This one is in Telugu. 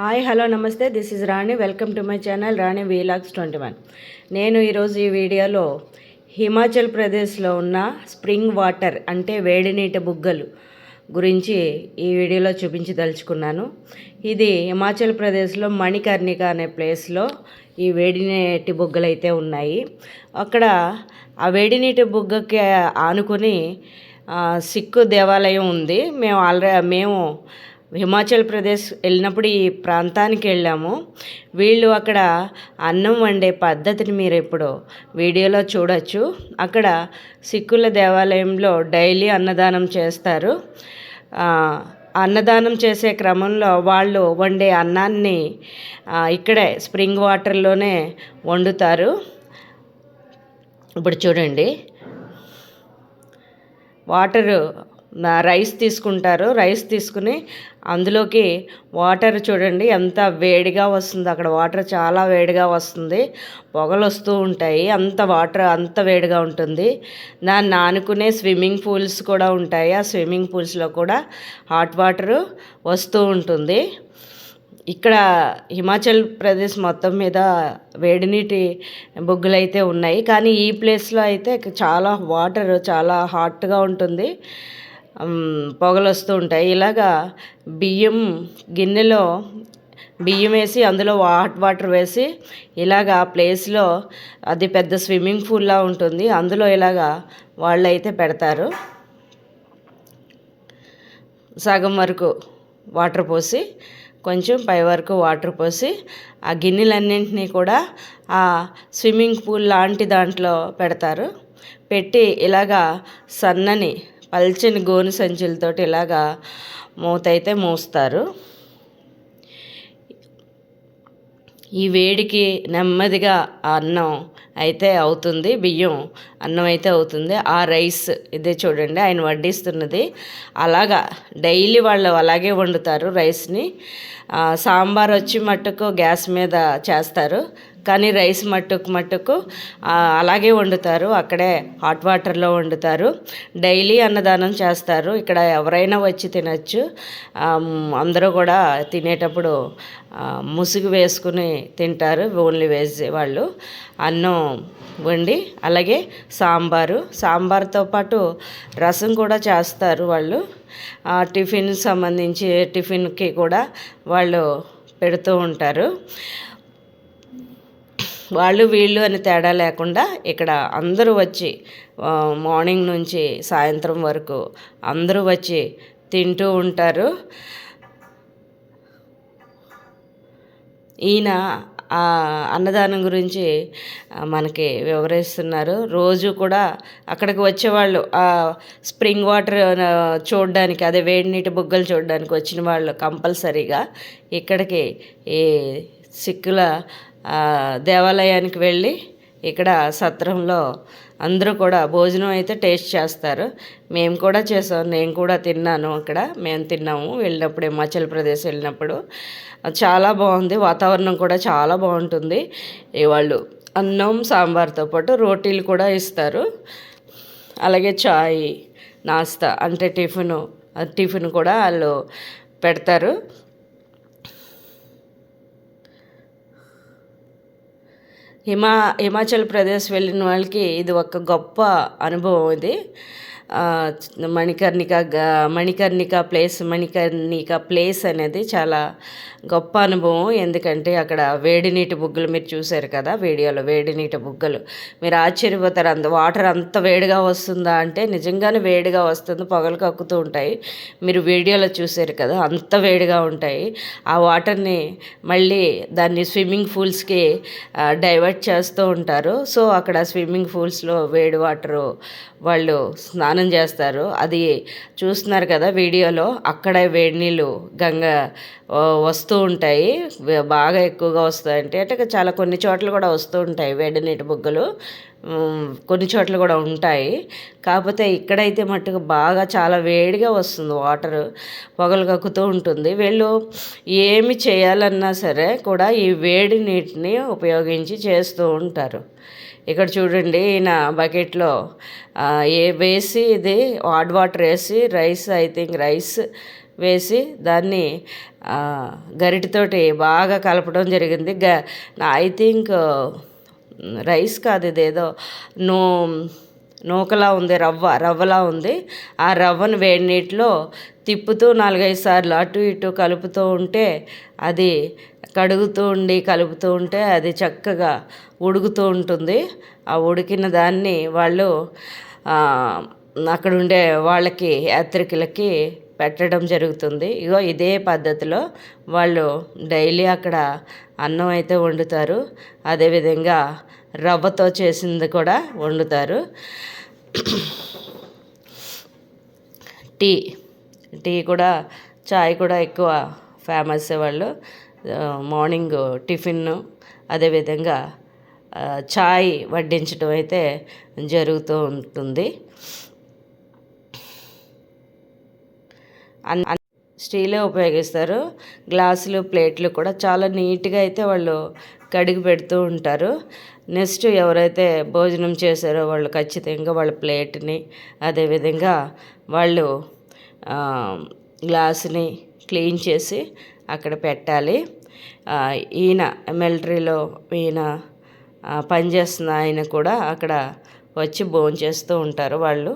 హాయ్ హలో నమస్తే. This is Rani welcome to my channel Rani vlogs twenty one నేను ఈరోజు ఈ వీడియోలో హిమాచల్ ప్రదేశ్లో ఉన్న స్ప్రింగ్ వాటర్ అంటే వేడి నీటి బుగ్గలు గురించి ఈ వీడియోలో చూపించదలుచుకున్నాను. ఇది హిమాచల్ ప్రదేశ్లో మణికర్ణిక అనే ప్లేస్లో ఈ వేడి నీటి బుగ్గలు అయితే ఉన్నాయి. అక్కడ ఆ వేడి నీటి బుగ్గకి ఆనుకొని సిక్కు దేవాలయం ఉంది. మేము ఆల్రెడీ మేము హిమాచల్ ప్రదేశ్ వెళ్ళినప్పుడు ఈ ప్రాంతానికి వెళ్ళాము. వీళ్ళు అక్కడ అన్నం వండే పద్ధతిని మీరు ఇప్పుడు వీడియోలో చూడొచ్చు. అక్కడ సిక్కుల దేవాలయంలో డైలీ అన్నదానం చేస్తారు. అన్నదానం చేసే క్రమంలో వాళ్ళు వండే అన్నాన్ని ఇక్కడే స్ప్రింగ్ వాటర్లోనే వండుతారు. ఇప్పుడు చూడండి. వాటరు రైస్ తీసుకుంటారు. రైస్ తీసుకుని అందులోకి వాటర్ చూడండి ఎంత వేడిగా వస్తుంది. అక్కడ వాటర్ చాలా వేడిగా వస్తుంది. పొగలు వస్తూ ఉంటాయి. అంత వాటర్ అంత వేడిగా ఉంటుంది. దాన్ని నానుకునే స్విమ్మింగ్ పూల్స్ కూడా ఉంటాయి. ఆ స్విమ్మింగ్ పూల్స్లో కూడా హాట్ వాటర్ వస్తూ ఉంటుంది. ఇక్కడ హిమాచల్ ప్రదేశ్ మొత్తం మీద వేడి నీటి బొగ్గులు అయితే ఉన్నాయి. కానీ ఈ ప్లేస్లో అయితే చాలా వాటర్ చాలా హాట్గా ఉంటుంది. పొగలు వస్తూ ఉంటాయి. ఇలాగా బియ్యం గిన్నెలో బియ్యం వేసి అందులో హాట్ వాటర్ వేసి ఇలాగా ఆ ప్లేస్లో అది పెద్ద స్విమ్మింగ్ పూల్లా ఉంటుంది. అందులో ఇలాగా వాళ్ళు అయితే పెడతారు. సగం వరకు వాటర్ పోసి కొంచెం పై వరకు వాటర్ పోసి ఆ గిన్నెలన్నింటినీ కూడా ఆ స్విమ్మింగ్ పూల్ లాంటి దాంట్లో పెడతారు. పెట్టి ఇలాగా సన్నని పల్చని గోను సంచులతోటి ఇలాగా మూత అయితే మూస్తారు. ఈ వేడికి నెమ్మదిగా ఆ అన్నం అయితే అవుతుంది బియ్యం అన్నం అయితే అవుతుంది. ఆ రైస్ ఇదే చూడండి ఆయన వడ్డిస్తున్నది. అలాగా డైలీ వాళ్ళు అలాగే వండుతారు రైస్ని. సాంబార్ వచ్చి మట్టుకు గ్యాస్ మీద చేస్తారు. కానీ రైస్ మట్టుకు మట్టుకు అలాగే వండుతారు. అక్కడే హాట్ వాటర్లో వండుతారు. డైలీ అన్నదానం చేస్తారు. ఇక్కడ ఎవరైనా వచ్చి తినచ్చు. అందరూ కూడా తినేటప్పుడు ముసుగు వేసుకుని తింటారు. ఓన్లీ వెజ్ వాళ్ళు. అన్నం వండి అలాగే సాంబారు. సాంబార్తో పాటు రసం కూడా చేస్తారు వాళ్ళు. టిఫిన్ సంబంధించి టిఫిన్కి కూడా వాళ్ళు పెడుతూ ఉంటారు. వాళ్ళు వీళ్ళు అని తేడా లేకుండా ఇక్కడ అందరూ వచ్చి మార్నింగ్ నుంచి సాయంత్రం వరకు అందరూ వచ్చి తింటూ ఉంటారు. ఈయన ఆ అన్నదానం గురించి మనకి వివరిస్తున్నారు. రోజు కూడా అక్కడికి వచ్చేవాళ్ళు ఆ స్ప్రింగ్ వాటర్ చూడడానికి అదే వేడి నీటి బుగ్గలు చూడడానికి వచ్చిన వాళ్ళు కంపల్సరీగా. ఇక్కడికి ఈ సిక్కుల దేవాలయానికి వెళ్ళి ఇక్కడ సత్రంలో అందరూ కూడా భోజనం అయితే టేస్ట్ చేస్తారు. మేము కూడా చేసాం. నేను కూడా తిన్నాను అక్కడ. మేము తిన్నాము. వెళ్ళినప్పుడు హిమాచల్ ప్రదేశ్ వెళ్ళినప్పుడు. చాలా బాగుంది. వాతావరణం కూడా చాలా బాగుంటుంది. వాళ్ళు అన్నం సాంబార్తో పాటు రోటీలు కూడా ఇస్తారు. అలాగే చాయ్ నాస్తా అంటే టిఫిన్ టిఫిన్ కూడా వాళ్ళు పెడతారు. హిమా హిమాచల్ ప్రదేశ్ వెళ్ళిన వాళ్ళకి ఇది ఒక గొప్ప అనుభవం ఇది. మణికర్ణిక మణికర్ణిక ప్లేస్ మణికర్ణిక ప్లేస్ అనేది చాలా గొప్ప అనుభవం. ఎందుకంటే అక్కడ వేడి నీటి బుగ్గలు మీరు చూశారు కదా వీడియోలో వేడి నీటి బుగ్గలు. మీరు ఆశ్చర్యపోతారు అంత వాటర్ అంత వేడిగా వస్తుందా అంటే నిజంగానే వేడిగా వస్తుంది పొగలు కక్కుతూ ఉంటాయి. మీరు వీడియోలో చూశారు కదా అంత వేడిగా ఉంటాయి. ఆ వాటర్ని మళ్ళీ దాన్ని స్విమ్మింగ్ పూల్స్కి డైవర్ట్ చేస్తూ ఉంటారు. సో అక్కడ స్విమ్మింగ్ పూల్స్లో వేడి వాటరు వాళ్ళు స్నానం చేస్తారు. అది చూస్తున్నారు కదా వీడియోలో. అక్కడే వేడి నీళ్ళు గంగ వస్తూ ఉంటాయి. బాగా ఎక్కువగా వస్తాయంటే అంటే చాలా కొన్ని చోట్ల కూడా వస్తూ ఉంటాయి వేడి నీటి బుగ్గలు. కొన్ని చోట్ల కూడా ఉంటాయి. కాకపోతే ఇక్కడైతే మట్టుకు బాగా చాలా వేడిగా వస్తుంది. వాటర్ పొగలు కక్కుతూ ఉంటుంది. వీళ్ళు ఏమి చేయాలన్నా సరే కూడా ఈ వేడి నీటిని ఉపయోగించి చేస్తూ ఉంటారు. ఇక్కడ చూడండి ఈయన బకెట్లో ఏ వేసి ఇది హాట్ వాటర్ వేసి రైస్ ఐ థింక్ రైస్ వేసి దాన్ని గరిటితోటి బాగా కలపడం జరిగింది. గ ఐ థింక్ రైస్ కాదు ఇదేదో నూ నూకలా ఉంది రవ్వ రవ్వలా ఉంది. ఆ రవ్వను వేడి నీటిలో తిప్పుతూ నాలుగైదు సార్లు అటు ఇటు కలుపుతూ ఉంటే అది కడుగుతూ ఉండి కలుపుతూ ఉంటే అది చక్కగా ఉడుకుతూ ఉంటుంది. ఆ ఉడికిన దాన్ని వాళ్ళు అక్కడ ఉండే వాళ్ళకి యాత్రికులకి పెట్టడం జరుగుతుంది. ఇగో ఇదే పద్ధతిలో వాళ్ళు డైలీ అక్కడ అన్నం అయితే వండుతారు. అదేవిధంగా రవ్వతో చేసింది కూడా వండుతారు. టీ టీ కూడా చాయ్ కూడా ఎక్కువ ఫేమస్ వాళ్ళు. మార్నింగ్ టిఫిన్ అదేవిధంగా చాయ్ వడ్డించడం అయితే జరుగుతూ ఉంటుంది అన్ అన్- స్టీలే ఉపయోగిస్తారు. గ్లాసులు ప్లేట్లు కూడా చాలా నీట్గా అయితే వాళ్ళు కడిగి పెడుతూ ఉంటారు. నెక్స్ట్ ఎవరైతే భోజనం చేశారో వాళ్ళు ఖచ్చితంగా వాళ్ళ ప్లేట్ని అదేవిధంగా వాళ్ళు గ్లాసుని క్లీన్ చేసి అక్కడ పెట్టాలి. ఈయన మిలిటరీలో ఈయన పనిచేస్తున్న ఆయన కూడా అక్కడ వచ్చి భోంచేస్తూ ఉంటారు వాళ్ళు.